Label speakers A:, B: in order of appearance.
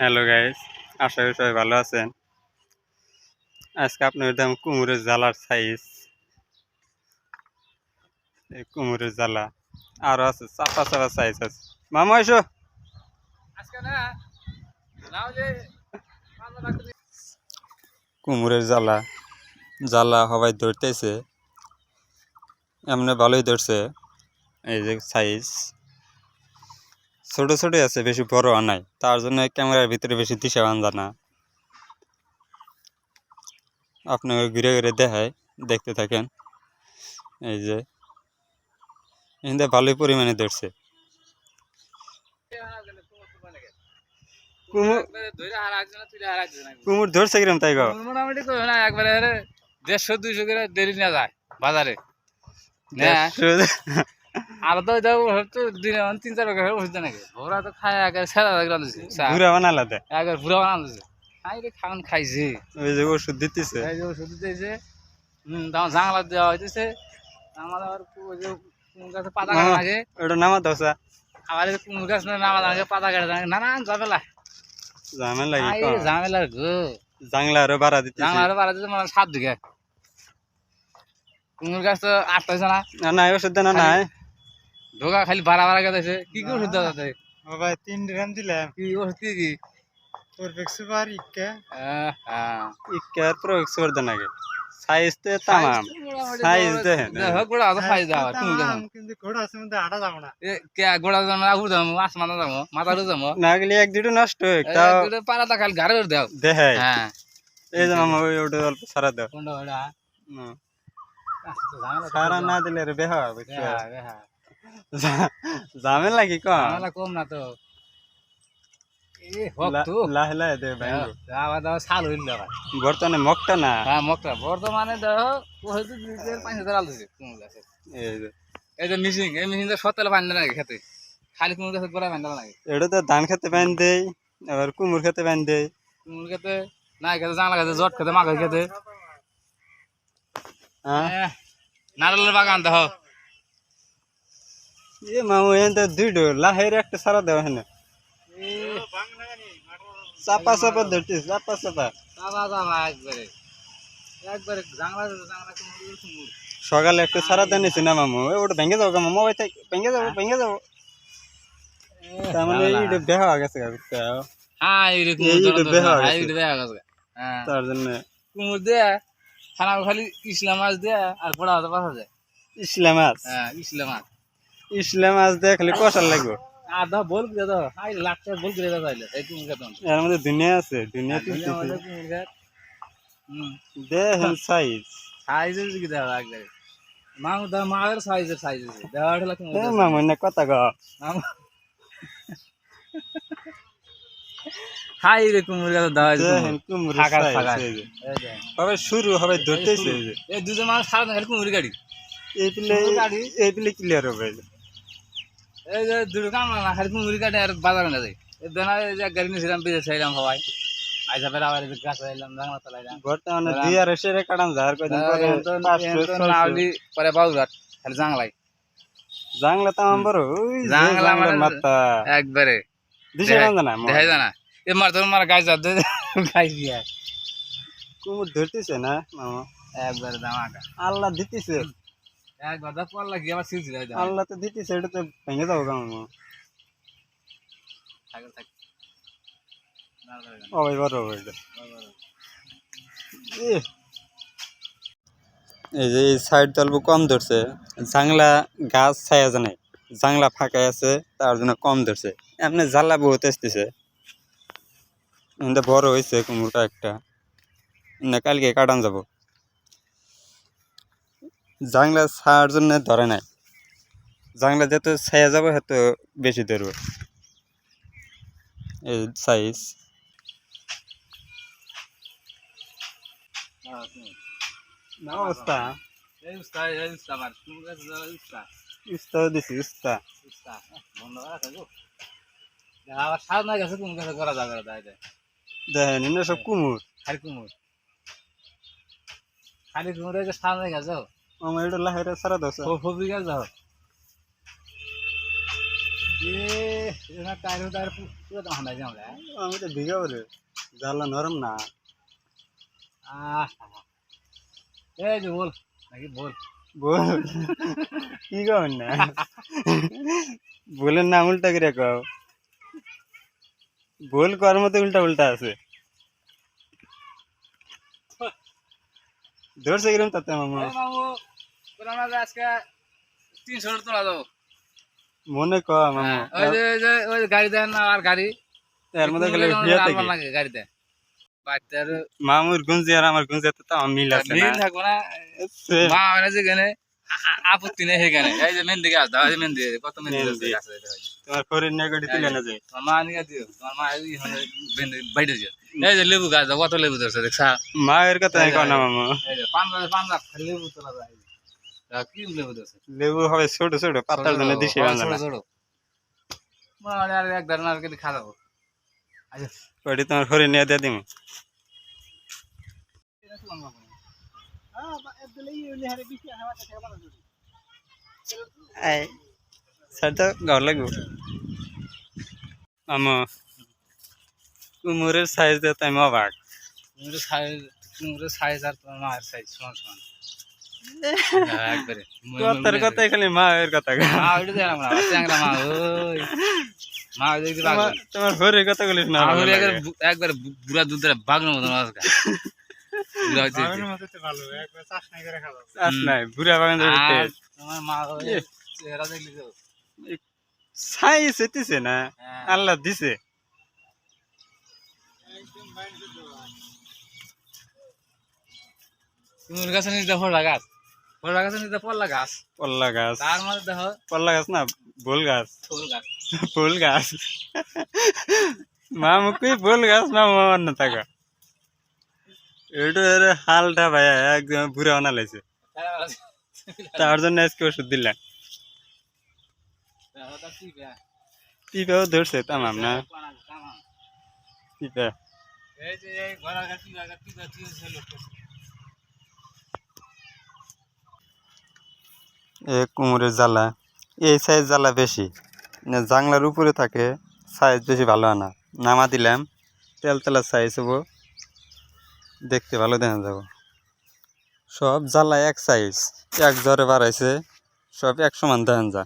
A: Hello guys আশা করি সবাই ভালো আছেন। আজকে আপনার দাম কুমড়ের জ্বালার সাইজ এই কুমড়ের জ্বালা। আরও আছে চাপা চাপা সাইজ আছে। মামা এসো।
B: আজকে না নাও যে পাঁচটা ডাক্তার
A: কুমড়ের জ্বালা। জ্বালা সবাই ধরতেছে। এমনি ভালোই ধরছে। এই যে সাইজ ছোট ছোটই আছে বেশি বড় নাই। তার জন্য ক্যামেরার ভিতরে বেশি দিশা বান্ধা না। আপনাকে ঘুরে ঘুরে দেখায় দেখতে থাকেন। এই যে এখানে ভালোই পরিমাণে ধরছে। কুমুর ধরছে কিরম তাই গো?
B: মোটামুটি না একবারে দেড়শো দুইশো করে দেরি না যায় বাজারে। আর তো যাও তো দিনে তিন চার ওষুধ নাকি। ওরা তো খায় আগে সেরা লাগল
A: ঘুরা
B: ঘুরা বানালো খাই রে খাওয়ান খাইছে।
A: ওই যে ওষুধ দিতেছে।
B: এই যে ওষুধ দিতেছে। হুম তখন জাংলা দেওয়া হইতেছে। আমার আবার ওই যে গাছে পাতা কাটা লাগে।
A: ওটা নামা দোসা
B: আবার গাছ নামা লাগে পাতা কাটা লাগে। না না ঝামেলা। আই ঝামেলা গো।
A: জাংলা আরও বাড়া দিতেছে।
B: জাংলা আরও বাড়া দিতে মানে সাত দিকে। কুমড় গাছ তো আটটা না।
A: না না ওষুধ দেনা নাই।
B: ঢোকা খালি বাড়া বাড়া গেছে কি কি ওষুধ দেওয়া যাচ্ছে
C: বাবা তিন গ্রাম দিলাম।
B: কি ওষুধ কি কি?
C: তোর সুপার ইক্কা
B: হ্যাঁ।
A: ইকার প্রয়োগ করে দেন আগে। সাইজ তো তামাম। Size দেখেন।
B: দেখো, গোড়া তো খাই দেওয়া কুমড় গাছ
C: কিন্তু ঘোড়া আছে মধ্যে আটা যাব না।
B: এ, কে গোড়া যাব আগুর যাব আসমান যাব মাথা যাব।
A: না গেলে এক দুটো নষ্ট হোক তাও
B: খালি গাড়ি দাও।
A: দেখাই।
B: হ্যাঁ।
A: এই যে মামা ওই ওটা অল্প সারা দাও।
B: কোনটা ওটা?
A: হুম। সারা না দিলে রে বেহা
B: হ্যাঁ,
A: জামেন লাগি কম?
B: ঝামেলা কম না তো।
A: বর্তমানে মগটা না?
B: হ্যাঁ মকটা বর্তমানে দেখো পাঁচ হাজার আলো
A: এই যে।
B: এই যে মিশিং এই মিশিং সতেলে পানি দেয় খেতে? খালি কুমড় গাছে গোড়া পানি দেয়
A: এটা তো ধান খেতে পান দেই আবার কুমুর খেতে পান দেই
B: কুমড় খেতে? না খেতে জাংলা খেতে জট খেতে মাঘ খেতে।
A: হ্যাঁ?
B: নারকেলের বাগান দেখো।
A: এ মামু এনতে দুইটো লাহের একটা সারা দেওয়া হেন চাপা চাপা ধরতিস চাপা চাপা।
B: একবারে। একবারে জাংলা জাংলা
A: সকালে একটা সারা দেন না মামু? ওটা ভেঙে যাব মামু ওই থাক ভেঙে যাব ভেঙে যাব তার মানে এইটা বেহা হয়ে গেছে
B: হ্যাঁ এই রে
A: এই
B: কুমড়
A: যে বেহা
B: হ্যাঁ
A: গেছে।
B: হ্যাঁ
A: তার জন্য।
B: কুমড় দেয়া খানা খালি ইসলাম মাছ দেয়া আর পোড়া হতে পাঠা যায়
A: ইসলাম মাছ
B: হ্যাঁ ইসলাম মাছ
A: ইসলাম মাছ দিয়ে খালি কষার লাগবে।
B: দাও বল করে দাও। আই লাখটা বল করে দাও তাইলে। এই কুমড় খেতাম
A: এর মধ্যে দুনিয়া আছে দুনিয়া
B: কুমড় খেত হুম।
A: দেখেন সাইজ
B: সাইজের দিকে দেওয়া একবারে মাং দা মাগের সাইজের সাইজ আছে। দেওয়া হলো কুমড়
A: এ
B: খেত।
A: মামু না কথা গো
B: মামা। হাই রে খেত দেওয়া হয়েছে
A: দেখেন কুমড়ো।
B: ফাঁকা
A: সাইজ হবে শুরু হবে ধরতেছে এই
B: দুজন মানুষ সারা কুমড়ি গাড়ি।
A: এই পিলে? এই পিলে ক্লিয়ার হবে এই যে।
B: দুটো কাম না খালি কুমড়ি গাড়ি আর বাজারে না যাই দেনা এই যে গাড়ি নিয়েছিলাম বেঁচে চাইলাম সবাই। আইসা ফের আবার গাছ আইলাম জাংলা চালাইলাম
A: বর্তমানে দুই আর এসে কদিন পরে
B: নাওলি পরে খালি জাংলাই
A: জাংলা তো আমার ওই
B: জাংলা মানে-
A: মাথা।
B: একবারে। দেখাই জানা এ মার তোর মার গাছ যাতে গাছ দিয়ে
A: কুমুর ধরতেছে না মামা?
B: একবারে দামাকা
A: আল্লাহ দিতেছে।
B: সিলছিল এই
A: আল্লাহ তো দিতেছে এটা তো ভেঙে যাব গা মামা
B: থাক থাক না না না,
A: ও ভাই বড় হবে এটা।
B: না, না, না।
A: এই যে এই সাইড তলব কম ধরছে জাংলা গাছ ছায়া জানে জাংলা ফাঁকাই আছে তার জন্য কম ধরছে। এমনি জ্বালা বহুত আসতেছে। বড় হয়েছে কুমড়োটা একটা। না কালকে কাটান যাব। জাংলা ছায়ার জন্য ধরে নাই। জাংলা যত ছায়া যাব এত বেশি ধরবে। এই সাইজ দেখেন সব কুমুর।
B: খালি কুমুর। খালি কুমুর যে সার না গেছে
A: আমার এটা লাহেরা সারা দশ
B: ফবি গাছ যাও
A: আমি তো ভিগা করে জানলা নরম না
B: আহ এই যে বল নাকি বল
A: বল কি কবেন না বলেন না উল্টা করে কও বল করার মতো উল্টা উল্টা আছে ধরছে কিরম তাতে মামা
B: মামু আজকে তিনশো তোলা যাব
A: মনে ক মামা
B: হ্যাঁ, ওই যে ওই যে ওই গাড়ি দেন না আর গাড়ি
A: এর মধ্যে গেলে
B: আলমার
A: থেকে
B: লাগে গাড়িতে বাড়িতে আর
A: মামুর গুঞ্জি আর আমার গুঞ্জি তো আমার মিল আছে
B: মিল থাকব না মা মানে যেখানে আপত্তি নেই সেখানে এই যে মেহেন্দি গাছ দাও এই মেহেন্দি কত মেহেন্দি
A: মেহেন্দি।
B: গাছ আছে।
A: তোমার ফরির নিয়ে গাড়ি তুলে না যায়
B: তোমার মা নিয়ে দিও তোমার মা মেহেন্দি বাইরে দিও এই যে লেবু গাছ কত লেবু ধরছে দেখছা?
A: মায়ের কথা আমি কও না মামা?
B: এই যে গাছ পান গাছ খালি লেবু তোলা যায়। কি লেবু ধরছে?
A: লেবু হবে ছোট ছোট পাতার জন্য দিশে বাঁধা না।
B: ছোট। মানে আর এক ধারে নারকেল খা যাব আচ্ছা।
A: তোমার ফরির নিয়ে দিয়ে দিম। আই সারটা গাও লাগবো। আমা কুমুরের সাইজ দিয়ে তাই অবাক।
B: কুমড়োর সাইজ কুমড়োর সাইজ আর তোমার মায়ের সাইজ সমান সমান। একবারে
A: কথার কথাই খালি মায়ের কথা
B: মা মা মা ওই দেখতে
A: তোমার ফরির কথা বলিস না
B: মা একবারে বু- একবারে বু- বুড়া মতন বুড়া
A: বাগান ধরে
B: আর তোমার মা ওই
A: এ।
B: চেহারা দেখলি তো?
A: সাইজ হইতেছে না
B: হ্যাঁ।
A: আল্লাহ দিছে।
B: কুমড়োর গাছের নিচে ফলটা গাছ ফলটা গাছের নিচে পল্লা গাছ
A: পল্লা গাছ
B: তার মধ্যে দেখো
A: পল্লা গাছ না বোল গাছ।
B: ফুল গাছ।
A: ফুল গাছ। মামু কই ফুল গাছ মামু আমার না থাকা এটা এর হালটা ভাই একদম বুড়া বানা লাইছে তার জন্য আজকে ওষুধ দিলাম পিপাও ধরছে তামাম না। পিপা
B: এই
A: এ কুমড়ের জ্বালা। এই সাইজ জ্বালা বেশি। জাংলার উপরে থাকে সাইজ বেশি ভালো হয় না। নামা দিলাম, তেল তেলা সাইজ হব দেখতে ভালো দেখা যাব। সব জ্বালা এক সাইজ এক জ্বরে বাড়াইছে, সব এক সমান দেখা যা